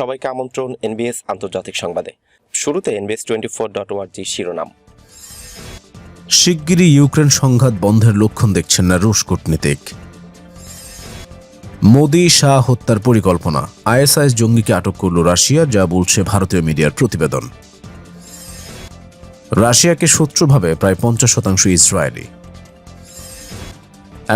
সবাইকে আমন্ত্রণ এনবিএস আন্তর্জাতিক সংবাদে। শুরুতে এনবিএস টোয়েন্টি ফোর ডট ওয়ার্জি শিরোনাম। শিগগিরই ইউক্রেন সংঘাত বন্ধের লক্ষণ দেখছেন না রুশ কূটনীতিক। মোদি, শাহ হত্যার পরিকল্পনা। আইএসআইএস জঙ্গিকে আটক করল রাশিয়া, যা বলছে ভারতীয় মিডিয়ার প্রতিবেদন। রাশিয়াকে শত্রুভাবে প্রায় পঞ্চাশ শতাংশ ইসরায়েলি।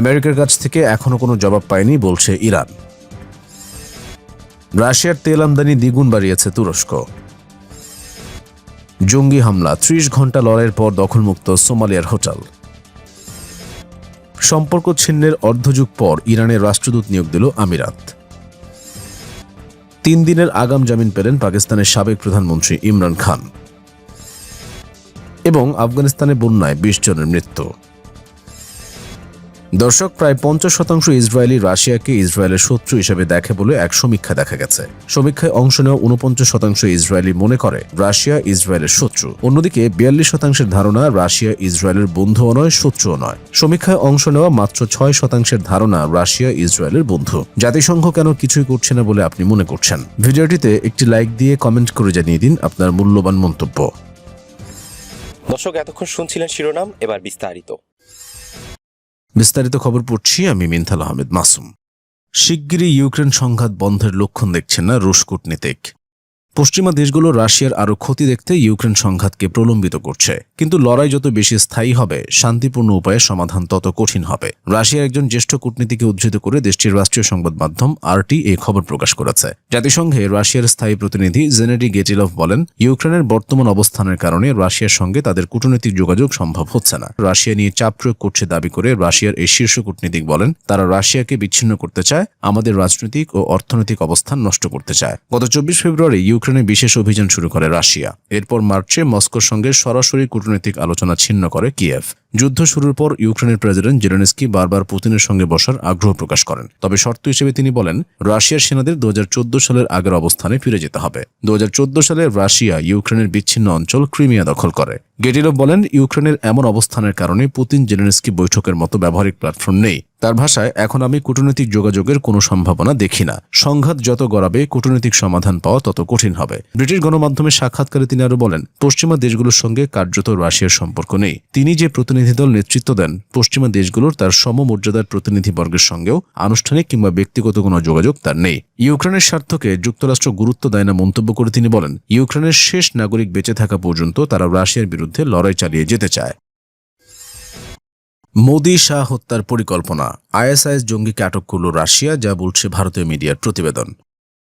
আমেরিকার কাছ থেকে এখনও কোনো জবাব পায়নি, বলছে ইরান। রাশিয়ার তেল আমদানি দ্বিগুণ বাড়িয়েছে তুরস্ক। জঙ্গি হামলা, ত্রিশ ঘণ্টা লড়াইয়ের পর দখলমুক্ত সোমালিয়ার হোটেল। সম্পর্ক ছিন্নের অর্ধযুগ পর ইরানের রাষ্ট্রদূত নিয়োগ দিল আমিরাত। তিন দিনের আগাম জামিন পেলেন পাকিস্তানের সাবেক প্রধানমন্ত্রী ইমরান খান। এবং আফগানিস্তানে বন্যায় বিশ জনের মৃত্যু। দর্শক, প্রায় পঞ্চাশ শতাংশ ইসরায়েলি রাশিয়াকে ইসরায়েলের শত্রু হিসেবে দেখে বলে এক সমীক্ষা দেখা গেছে। সমীক্ষায় অংশ নেওয়া উনপঞ্চাশ শতাংশ ইসরায়েলি মনে করে রাশিয়া ইসরায়েলের শত্রু। অন্যদিকে বিয়াল্লিশ শতাংশের ধারণা রাশিয়া ইসরায়েলের বন্ধুও নয়, শত্রুও নয়। সমীক্ষায় অংশ নেওয়া মাত্র ছয় শতাংশের ধারণা রাশিয়া ইসরায়েলের বন্ধু। জাতিসংঘ কেন কিছুই করছে না বলে আপনি মনে করছেন? ভিডিওটিতে একটি লাইক দিয়ে কমেন্ট করে জানিয়ে দিন আপনার মূল্যবান মন্তব্য। দর্শক, এতক্ষণ শুনছিলেন শিরোনাম, এবার বিস্তারিত। বিস্তারিত খবর পড়ছি আমি মিনথাল আহমেদ মাসুম। শিগগিরই ইউক্রেন সংঘাত বন্ধের লক্ষণ দেখছেন না রুশ কূটনীতিক। পশ্চিমা দেশগুলো রাশিয়ার আরও ক্ষতি দেখতে ইউক্রেন সংঘাতকে প্রলম্বিত করছে। কিন্তু লড়াই যত বেশি স্থায়ী হবে, শান্তিপূর্ণ উপায়ে সমাধান তত কঠিন হবে। রাশিয়ার একজন জ্যেষ্ঠ কূটনীতিকে উদ্ধৃত করে দেশটির রাষ্ট্রীয় সংবাদ মাধ্যম আরটি এই খবর প্রকাশ করেছে। জাতিসংঘে রাশিয়ার স্থায়ী প্রতিনিধি জেনেডি গেটিলভ বলেন, ইউক্রেনের বর্তমান অবস্থানের কারণে রাশিয়ার সঙ্গে তাদের কূটনৈতিক যোগাযোগ সম্ভব হচ্ছে না। রাশিয়া নিয়ে চাপ প্রয়োগ করছে দাবি করে রাশিয়ার এই শীর্ষ কূটনীতিক বলেন, তারা রাশিয়াকে বিচ্ছিন্ন করতে চায়, আমাদের রাজনৈতিক ও অর্থনৈতিক অবস্থান নষ্ট করতে চায়। গত চব্বিশ ফেব্রুয়ারি ইউক্রেনে বিশেষ অভিযান শুরু করে রাশিয়া। এরপর মার্চে মস্কোর সঙ্গে সরাসরি কূটনৈতিক আলোচনা ছিন্ন করে কিয়েভ। যুদ্ধ শুরুর পর ইউক্রেনের প্রেসিডেন্ট জেলেনস্কি বারবার পুতিনের সঙ্গে বসার আগ্রহ প্রকাশ করেন। তবে শর্ত হিসেবে তিনি বলেন, রাশিয়ার সেনাদের দু হাজার চোদ্দ সালের আগের অবস্থানে ফিরে যেতে হবে। দু সালে রাশিয়া ইউক্রেনের বিচ্ছিন্ন অঞ্চল ক্রিমিয়া দখল করে। গেটিলভ বলেন, ইউক্রেনের এমন অবস্থানের কারণে পুতিন জেলেনস্কি বৈঠকের মতো ব্যবহারিক প্ল্যাটফর্ম নেই। তার ভাষায়, এখন আমি কূটনৈতিক যোগাযোগের কোনো সম্ভাবনা দেখি না। সংঘাত যত গড়াবে, কূটনৈতিক সমাধান পাওয়া তত কঠিন হবে। ব্রিটিশ গণমাধ্যমে সাক্ষাৎকারে তিনি আরও বলেন, পশ্চিমা দেশগুলোর সঙ্গে কার্যত রাশিয়ার সম্পর্ক নেই। তিনি যে প্রতিনিধি দল নেতৃত্ব দেন। পশ্চিমা দেশগুলোর তার সমমর্যাদার প্রতিনিধিবর্গের সঙ্গেও আনুষ্ঠানিক কিংবা ব্যক্তিগত কোনো যোগাযোগ তার নেই। ইউক্রেনের স্বার্থকে যুক্তরাষ্ট্র গুরুত্ব দেয় না মন্তব্য করে তিনি বলেন, ইউক্রেনের শেষ নাগরিক বেঁচে থাকা পর্যন্ত তারা রাশিয়ার বিরুদ্ধে লড়াই চালিয়ে যেতে চায়। মোদি শাহ হত্যার পরিকল্পনা। আইএসআইএস জঙ্গিকে আটক করল রাশিয়া, যা বলছে ভারতীয় মিডিয়ার প্রতিবেদন।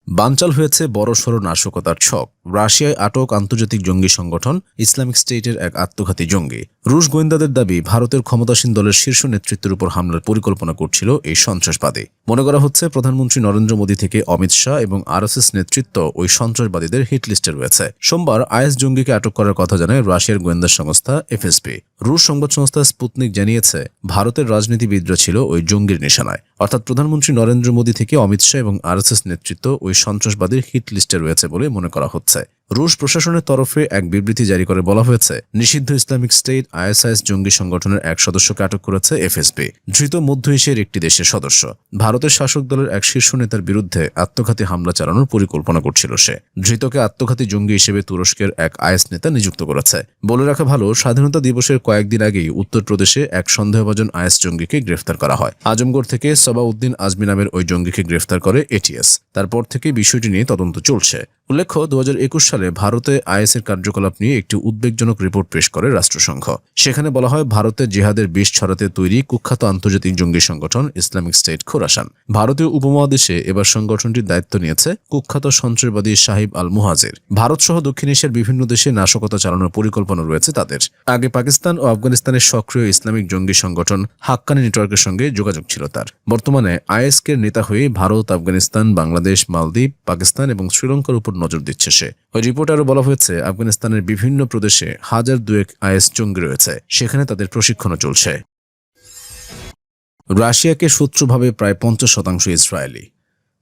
বানচাল হয়েছে বড়সড় নাশকতার ছক। রাশিয়ায় আটক আন্তর্জাতিক জঙ্গি সংগঠন ইসলামিক স্টেটের এক আত্মঘাতী জঙ্গি। রুশ গোয়েন্দাদের দাবি, ভারতের ক্ষমতাসীন দলের শীর্ষ নেতৃত্বের উপর হামলার পরিকল্পনা করছিল এই সন্ত্রাসবাদী। মনে করা হচ্ছে, প্রধানমন্ত্রী নরেন্দ্র মোদী থেকে অমিত শাহ এবং আরএসএস নেতৃত্ব ওই সন্ত্রাসবাদীদের হিট লিস্টে রয়েছে। সোমবার আইএস জঙ্গিকে আটক করার কথা জানায় রাশিয়ার গোয়েন্দা সংস্থা এফএসপি রুশ সংবাদ সংস্থা স্পুতনিক জানিয়েছে, ভারতের রাজনীতিবিদরা ছিল ওই জঙ্গির নিশানায়। অর্থাৎ প্রধানমন্ত্রী নরেন্দ্র মোদী থেকে অমিত শাহ এবং আরএসএস নেতৃত্ব ওই সন্ত্রাসবাদীর হিট লিস্টে রয়েছে বলে মনে করা হচ্ছে। Matze. রুশ প্রশাসনের তরফে এক বিবৃতি জারি করে বলা হয়েছে, নিষিদ্ধ ইসলামিক স্টেট আইএসআইএস জঙ্গি সংগঠনের এক সদস্যকে আটক করেছে এফএসবি, ধৃত মধ্য এশিয়ার একটি দেশের সদস্য। ভারতের শাসক দলের এক শীর্ষ নেতার বিরুদ্ধে আত্মঘাতী হামলা চালানোর পরিকল্পনা করছিল সে। ধৃতকে আত্মঘাতী জঙ্গি হিসেবে তুরস্কের এক আইএস নেতা নিযুক্ত করেছে। বলে রাখা ভালো, স্বাধীনতা দিবসের কয়েকদিন আগেই উত্তরপ্রদেশে এক সন্দেহভাজন আইএস জঙ্গিকে গ্রেফতার করা হয়। আজমগড় থেকে সবাউদ্দিন আজমি নামের ওই জঙ্গিকে গ্রেফতার করে এটিএস তারপর থেকে বিষয়টি নিয়ে তদন্ত চলছে। উল্লেখ্য দু সালে ভারতে আইএসের কার্যকলাপ নিয়ে একটি উদ্বেগজনক রিপোর্ট পেশ করে রাষ্ট্রসংঘ। সেখানে বলা হয়, ভারতে জেহাদের বিষ ছড়াতে তৈরি কুখ্যাত আন্তর্জাতিক জঙ্গি সংগঠন ইসলামিক স্টেট খোরাসান। ভারতীয় উপমহাদেশে এবার সংগঠনটির দায়িত্ব নিয়েছে কুখ্যাত সন্ত্রাসবাদী সাহিব আল মুহাজির ভারত সহ দক্ষিণ এশিয়ার বিভিন্ন দেশে নাশকতা চালানোর পরিকল্পনা রয়েছে তাদের। আগে পাকিস্তান ও আফগানিস্তানের সক্রিয় ইসলামিক জঙ্গি সংগঠন হাক্কানি নেটওয়ার্কের সঙ্গে যোগাযোগ ছিল তার। বর্তমানে আইএসকে নেতা হয়ে ভারত, আফগানিস্তান, বাংলাদেশ, মালদ্বীপ, পাকিস্তান এবং শ্রীলঙ্কার উপর নজর দিচ্ছে সে। রিপোর্টে আরও বলা হয়েছে, আফগানিস্তানের বিভিন্ন প্রদেশে হাজার দুয়েক আইএস জঙ্গি রয়েছে, সেখানে তাদের প্রশিক্ষণও চলছে। রাশিয়াকে শত্রুভাবে প্রায় পঞ্চাশ শতাংশ ইসরায়েলি।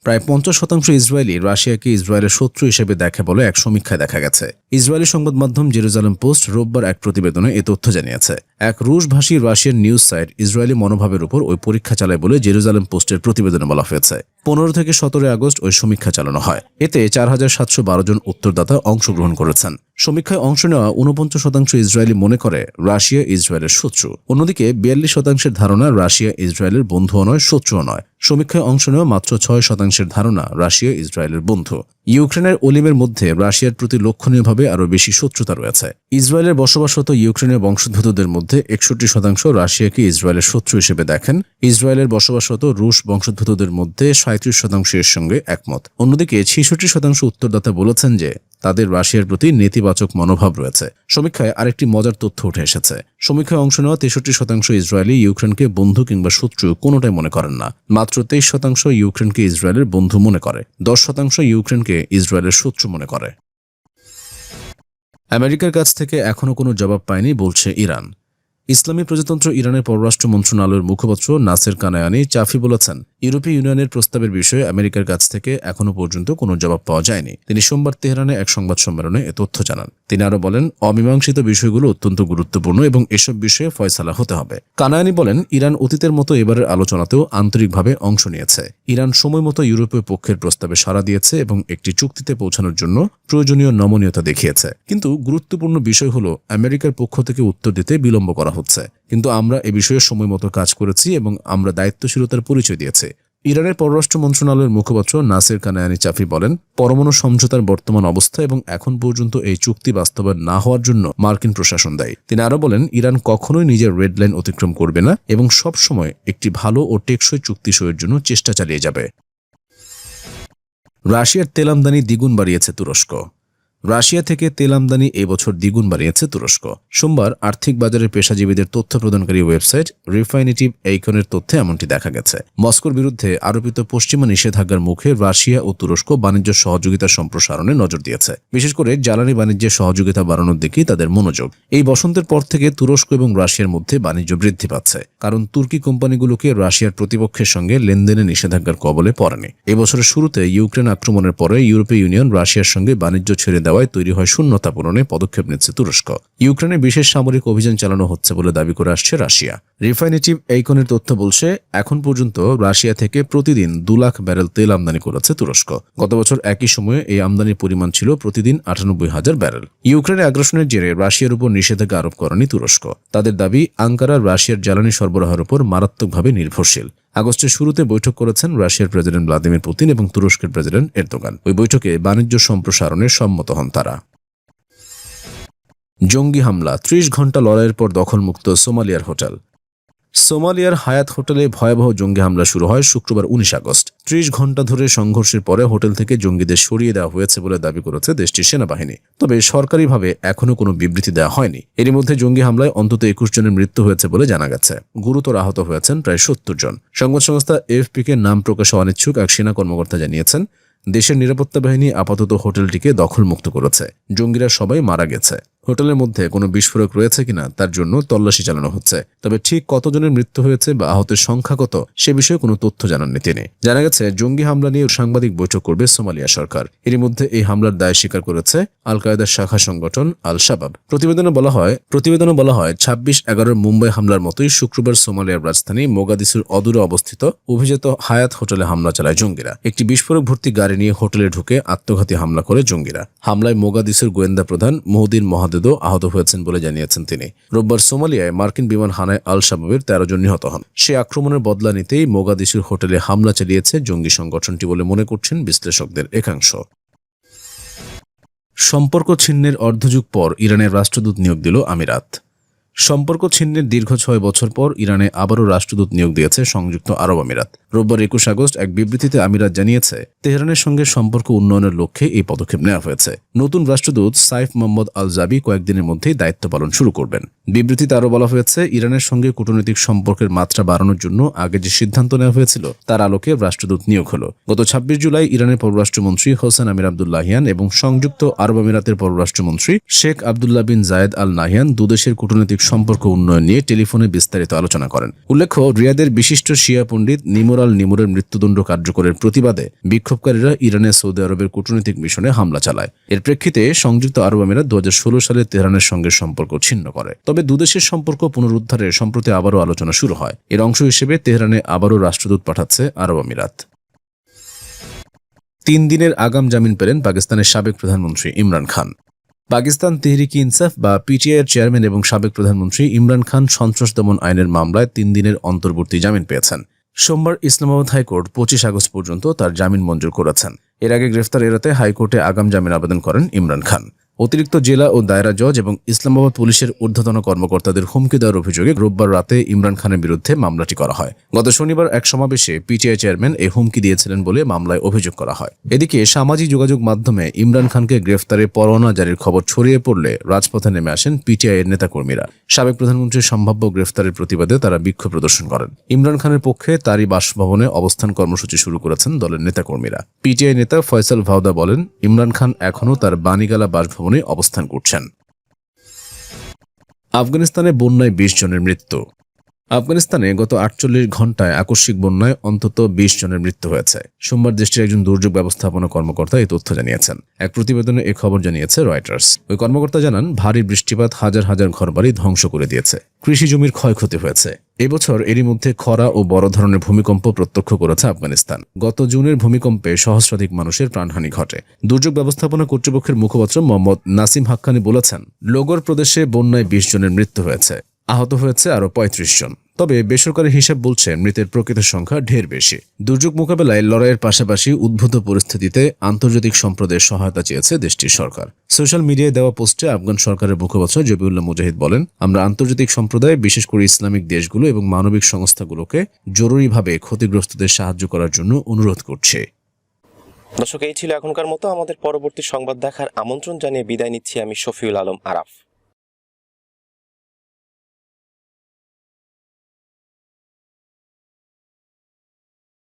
প্রায় পঞ্চাশ শতাংশ ইসরায়েলি রাশিয়াকে ইসরায়েলের শত্রু হিসেবে দেখে বলে এক সমীক্ষায় দেখা গেছে। ইসরায়েলি সংবাদ মাধ্যম জেরুজালেম পোস্ট রোববার এক প্রতিবেদনে এ তথ্য জানিয়েছে। এক রুশভাষী রাশিয়ান নিউজ সাইট ইসরায়েলি মনোভাবের উপর ওই পরীক্ষা চালায় বলে জেরুজালেম পোস্টের প্রতিবেদনে বলা হয়েছে। পনেরো থেকে সতেরোই আগস্ট ওই সমীক্ষা চালানো হয়। এতে চার হাজার সাতশো বারো জন উত্তরদাতা অংশগ্রহণ করেছেন। সমীক্ষায় অংশ নেওয়া উনপঞ্চাশ শতাংশ ইসরায়েলি মনে করে রাশিয়া ইসরায়েলের শত্রু। অন্যদিকে বিয়াল্লিশ শতাংশের ধারণা রাশিয়া ইসরায়েলের বন্ধুও নয়, শত্রুও নয়। সমীক্ষায় অংশ নেওয়া মাত্র ছয় শতাংশের ধারণা রাশিয়া ইসরায়েলের বন্ধু। ইউক্রেনের ওলিমের মধ্যে রাশিয়ার প্রতি লক্ষণীয়ভাবে আরও বেশি শত্রুতা রয়েছে। ইসরায়েলের বসবাসরত ইউক্রেনের বংশোদ্ভূতদের মধ্যে একষট্টি শতাংশ রাশিয়াকে ইসরায়েলের শত্রু হিসেবে দেখেন। ইসরায়েলের বসবাসরত রুশ বংশোদ্ভূতদের মধ্যে সাঁত্রিশ শতাংশ এর সঙ্গে একমত। অন্যদিকে ছেষট্টি শতাংশ উত্তরদাতা বলেছেন যে তাদের রাশিয়ার প্রতি নেতিবাচক মনোভাব রয়েছে। সমীক্ষায় আরেকটি মজার তথ্য উঠে এসেছে। সমীক্ষায় অংশ নেওয়া তেষট্টি শতাংশ ইসরায়েলি ইউক্রেনকে বন্ধু কিংবা শত্রু কোনোটাই মনে করেন না। মাত্র তেইশ শতাংশ ইউক্রেনকে ইসরায়েলের বন্ধু মনে করে। দশ শতাংশ ইউক্রেনকে ইসরায়েলের শত্রু মনে করে। আমেরিকার কাছ থেকে এখনও কোনো জবাব পায়নি, বলছে ইরান। ইসলামী প্রজাতন্ত্র ইরানের পররাষ্ট্র মন্ত্রণালয়ের মুখপাত্র নাসের কানায়ানি চাফি বলেছেন, ইউরোপীয় ইউনিয়নের প্রস্তাবের বিষয়ে আমেরিকার কাছ থেকে এখনও পর্যন্ত কোনো জবাব পাওয়া যায়নি। তিনি সোমবার তেহরানে এক সংবাদ সম্মেলনে এ তথ্য জানান। তিনি আরও বলেন, অমীমাংসিত বিষয়গুলো অত্যন্ত গুরুত্বপূর্ণ এবং এসব বিষয়ে ফয়সালা হতে হবে। কানায়ানি বলেন, ইরান অতীতের মতো এবারের আলোচনাতেও আন্তরিকভাবে অংশ নিয়েছে। ইরান সময় মতো ইউরোপীয় পক্ষের প্রস্তাবে সাড়া দিয়েছে এবং একটি চুক্তিতে পৌঁছানোর জন্য প্রয়োজনীয় নমনীয়তা দেখিয়েছে। কিন্তু গুরুত্বপূর্ণ বিষয় হল, আমেরিকার পক্ষ থেকে উত্তর দিতে বিলম্ব করা হচ্ছে। কিন্তু আমরা এ বিষয়ে সময় মতো কাজ করেছি এবং আমরা দায়িত্বশীলতার পরিচয় দিয়েছি। ইরানের পররাষ্ট্র মন্ত্রণালয়ের মুখপাত্র নাসির কানায়ানি চাফি বলেন, পরমাণু সমঝোতার বর্তমান অবস্থা এবং এখন পর্যন্ত এই চুক্তি বাস্তবায়ন না হওয়ার জন্য মার্কিন প্রশাসন দায়ী। তিনি আরও বলেন, ইরান কখনোই নিজের রেড লাইন অতিক্রম করবে না এবং সব সময় একটি ভালো ও টেকসই চুক্তি সইয়ের জন্য চেষ্টা চালিয়ে যাবে। রাশিয়ার তেল আমদানি দ্বিগুণ বাড়িয়েছে তুরস্ক। রাশিয়া থেকে তেল আমদানি এবছর দ্বিগুণ বাড়িয়েছে তুরস্ক। সোমবার আর্থিক বাজারের পেশাজীবীদের তথ্য প্রদানকারী ওয়েবসাইট রিফাইনেটিভ এইকনের তথ্যে এমনটি দেখা গেছে। মস্কোর বিরুদ্ধে আরোপিত পশ্চিমা নিষেধাজ্ঞার মুখে রাশিয়া ও তুরস্ক বাণিজ্য সহযোগিতা সম্প্রসারণে নজর দিয়েছে। বিশেষ করে জ্বালানি বাণিজ্যের সহযোগিতা বাড়ানোর দিকেই তাদের মনোযোগ। এই বসন্তের পর থেকে তুরস্ক এবং রাশিয়ার মধ্যে বাণিজ্য বৃদ্ধি পাচ্ছে। কারণ তুর্কি কোম্পানিগুলোকে রাশিয়ার প্রতিপক্ষের সঙ্গে লেনদেনে নিষেধাজ্ঞার কবলে পড়েনি। এবছরের শুরুতে ইউক্রেন আক্রমণের পরে ইউরোপীয় ইউনিয়ন রাশিয়ার সঙ্গে বাণিজ্য ছেড়ে দেওয়ায় তৈরি হয় শূন্যতা পূরণে পদক্ষেপ নিচ্ছে তুরস্ক। ইউক্রেনে বিশেষ সামরিক অভিযান চালানো হচ্ছে বলে দাবি করে আসছে রাশিয়া। রিফাইনেটিভ এইকনের তথ্য বলছে, এখন পর্যন্ত রাশিয়া থেকে প্রতিদিন দু লাখ ব্যারেল তেল আমদানি করেছে তুরস্ক। গত বছর একই সময়ে এই আমদানির পরিমাণ ছিল প্রতিদিন আটানব্বই হাজার ব্যারেল। ইউক্রেনে আগ্রাসনের জেরে রাশিয়ার উপর নিষেধাজ্ঞা আরোপ করেনি তুরস্ক। তাদের দাবি, আঙ্কারা রাশিয়ার জ্বালানি সরবরাহের উপর মারাত্মকভাবে নির্ভরশীল। আগস্টের শুরুতে বৈঠক করেছেন রাশিয়ার প্রেসিডেন্ট ভ্লাদিমির পুতিন এবং তুরস্কের প্রেসিডেন্ট এরদোগান। ওই বৈঠকে বাণিজ্য সম্প্রসারণে সম্মত হন তারা। জঙ্গি হামলা, ত্রিশ ঘণ্টা লড়াইয়ের পর দখলমুক্ত সোমালিয়ার হোটেল। সোমালিয়ার হায়াত হোটেলে ভয়াবহ জঙ্গি হামলা শুরু হয় শুক্রবার উনিশ আগস্ট। ত্রিশ ঘণ্টা ধরে সংঘর্ষের পরে হোটেল থেকে জঙ্গিদের সরিয়ে দেওয়া হয়েছে বলে দাবি করেছে দেশটির সেনাবাহিনী। তবে সরকারিভাবে এখনও কোনো বিবৃতি দেওয়া হয়নি। এর মধ্যে জঙ্গি হামলায় অন্তত একুশ জনের মৃত্যু হয়েছে বলে জানা গেছে। গুরুতর আহত হয়েছেন প্রায় সত্তর জন। সংবাদ সংস্থা এফপিকে নাম প্রকাশে অনিচ্ছুক এক সেনা কর্মকর্তা জানিয়েছেন, দেশের নিরাপত্তা বাহিনী আপাতত হোটেলটিকে দখলমুক্ত করেছে। জঙ্গিরা সবাই মারা গেছে। হোটেলের মধ্যে কোনো বিস্ফোরক রয়েছে কিনা তার জন্য তল্লাশি চালানো হচ্ছে। তবে ঠিক কতজনের মৃত্যু হয়েছে বা আহতের সংখ্যা কত, সে বিষয়ে কোনো তথ্য জানাননি তিনি। জানা গেছে, জঙ্গি হামলা নিয়ে সাংবাদিক বৈঠক করবে সোমালিয়া সরকার। এর মধ্যে এই হামলার দায় স্বীকার করেছে আল কায়দার শাখা সংগঠন আল শাবাব প্রতিবেদনে বলা হয়, প্রতিবেদনে বলা হয়, ছাব্বিশ এগারোর মুম্বাই হামলার মতোই শুক্রবার সোমালিয়ার রাজধানী মোগাদিসুর অদূরে অবস্থিত অভিজাত হায়াত হোটেলে হামলা চালায় জঙ্গিরা। একটি বিস্ফোরক ভর্তি গাড়ি নিয়ে হোটেলে ঢুকে আত্মঘাতী হামলা করে জঙ্গিরা। হামলায় মোগাদিসুর গোয়েন্দা প্রধান মহদিন মহাদেদও আহত হয়েছেন বলে জানিয়েছেন তিনি। রোববার সোমালিয়ায় মার্কিন বিমান হানায় আল শাবাবের তেরো জন নিহত হন। সে আক্রমণের বদলা নিতেই মোগাদিসুর হোটেলে হামলা চালিয়েছে জঙ্গি সংগঠনটি বলে মনে করছেন বিশ্লেষকদের একাংশ। সম্পর্ক ছিন্নের অর্ধযুগ পর ইরানের রাষ্ট্রদূত নিয়োগ দিল আমিরাত। সম্পর্ক ছিন্নের দীর্ঘ ছয় বছর পর ইরানে আবারও রাষ্ট্রদূত নিয়োগ দিয়েছে সংযুক্ত আরব আমিরাত। রোববার একুশ আগস্ট এক বিবৃতিতে আমিরাত জানিয়েছে, তেহরানের সঙ্গে সম্পর্ক উন্নয়নের লক্ষ্যে এই পদক্ষেপ নেওয়া হয়েছে। নতুন রাষ্ট্রদূত সাইফ মোহাম্মদ আল জাবি কয়েকদিনের মধ্যেই দায়িত্ব পালন শুরু করবেন। বিবৃতিতে আরও বলা হয়েছে, ইরানের সঙ্গে কূটনৈতিক সম্পর্কের মাত্রা বাড়ানোর জন্য আগে যে সিদ্ধান্ত নেওয়া হয়েছিল, তার আলোকে রাষ্ট্রদূত নিয়োগ হল। গত ছাব্বিশ জুলাই ইরানের পররাষ্ট্রমন্ত্রী হোসেন আমির আবদুল্লাহিয়ান এবং সংযুক্ত আরব আমিরাতের পররাষ্ট্রমন্ত্রী শেখ আবদুল্লাহ বিন জায়েদ আল নাহিয়ান দুদেশের কূটনৈতিক সম্পর্ক উন্নয়ন নিয়ে টেলিফোনে বিস্তারিত আলোচনা করেন। উল্লেখ্য, রিয়াদের বিশিষ্ট শিয়া পণ্ডিত নিমুর আল নিমুরের মৃত্যুদণ্ড কার্যকরের প্রতিবাদে বিক্ষোভকারীরা ইরানের সৌদি আরবের কূটনৈতিক মিশনে হামলা চালায়। এর প্রেক্ষিতে সংযুক্ত আরব আমিরাত দু হাজার ষোলো সালে তেহরানের সঙ্গে সম্পর্ক ছিন্ন করে। তবে দুদেশের সম্পর্ক পুনরুদ্ধারে সম্প্রতি আবারও আলোচনা শুরু হয়। এর অংশ হিসেবে তেহরানে আবারও রাষ্ট্রদূত পাঠাচ্ছে আরব আমিরাত। তিন দিনের আগাম জামিন পেলেন পাকিস্তানের সাবেক প্রধানমন্ত্রী ইমরান খান। পাকিস্তান তেহরিক ইনসাফ বা পিটিআইয়ের চেয়ারম্যান এবং সাবেক প্রধানমন্ত্রী ইমরান খান সন্ত্রাস দমন আইনের মামলায় তিন দিনের অন্তর্বর্তী জামিন পেয়েছেন। সোমবার ইসলামাবাদ হাইকোর্ট পঁচিশ আগস্ট পর্যন্ত তার জামিন মঞ্জুর করেছেন। এর আগে গ্রেফতার এড়াতে হাইকোর্টে আগাম জামিন আবেদন করেন ইমরান খান। অতিরিক্ত জেলা ও দায়রা জজ এবং ইসলামাবাদ পুলিশের ঊর্ধ্বতন কর্মকর্তাদের হুমকি দেওয়ার অভিযোগে রোববার রাতে ইমরান খানের বিরুদ্ধে মামলাটি করা হয়। গত শনিবার এক সমাবেশে পিটিআই চেয়ারম্যান এই হুমকি দিয়েছিলেন বলে মামলায় অভিযোগ করা হয়। এদিকে সামাজিক যোগাযোগ মাধ্যমে ইমরান খানকে গ্রেফতারে পরোয়ানা জারির খবর ছড়িয়ে পড়লে রাজপথে নেমে আসেন পিটিআই এর নেতাকর্মীরা। সাবেক প্রধানমন্ত্রীর সম্ভাব্য গ্রেফতারের প্রতিবাদে তারা বিক্ষোভ প্রদর্শন করেন। ইমরান খানের পক্ষে তারই বাসভবনে অবস্থান কর্মসূচি শুরু করেছেন দলের নেতাকর্মীরা। পিটিআই নেতা ফয়সাল ভাওদা বলেন, ইমরান খান এখনও তার বানিগালা বাসভবনে অবস্থান করছেন। আফগানিস্তানে বন্যায় বিশ জনের মৃত্যু। আফগানিস্তানে গত আটচল্লিশ ঘন্টায় আকস্মিক বন্যায় অন্তত বিশ জনের মৃত্যু হয়েছে। সোমবার দেশটির একজন দুর্যোগ ব্যবস্থাপনা কর্মকর্তা এই তথ্য জানিয়েছেন। এক প্রতিবেদনে এ খবর জানিয়েছে রয়টার্স। ওই কর্মকর্তা জানান, ভারী বৃষ্টিপাত হাজার হাজার ঘরবাড়ি ধ্বংস করে দিয়েছে। কৃষি জমির ক্ষয়ক্ষতি হয়েছে। এবছর এরই মধ্যে খরা ও বড় ধরনের ভূমিকম্প প্রত্যক্ষ করেছে আফগানিস্তান। গত জুনের ভূমিকম্পে সহস্রাধিক মানুষের প্রাণহানি ঘটে। দুর্যোগ ব্যবস্থাপনা কর্তৃপক্ষের মুখপাত্র মোহাম্মদ নাসিম হাক্কানি বলেছেন, লোগর প্রদেশে বন্যায় বিশ জনের মৃত্যু হয়েছে। আহত হয়েছে আরও পঁয়ত্রিশ জন। তবে বেসরকারি হিসাব বলছে মৃতের প্রকৃত সংখ্যা ঢের বেশি। দুর্যোগ মোকাবেলায় লড়াইয়ের পাশাপাশি উদ্ভূত পরিস্থিতিতে আন্তর্জাতিক সম্প্রদায়ের সহায়তা চেয়েছে দেশটির সরকার। সোশ্যাল মিডিয়ায় দেওয়া পোস্টে আফগান সরকারের মুখপাত্র জবিউল্লাহ মুজাহিদ বলেন, আমরা আন্তর্জাতিক সম্প্রদায়, বিশেষ করে ইসলামিক দেশগুলো এবং মানবিক সংস্থাগুলোকে জরুরিভাবে ক্ষতিগ্রস্তদের সাহায্য করার জন্য অনুরোধ করছে। দর্শক, এই ছিল এখনকার মতো। আমাদের পরবর্তী সংবাদ দেখার আমন্ত্রণ জানিয়ে বিদায় নিচ্ছি আমি শফিউল আলম আরাফ।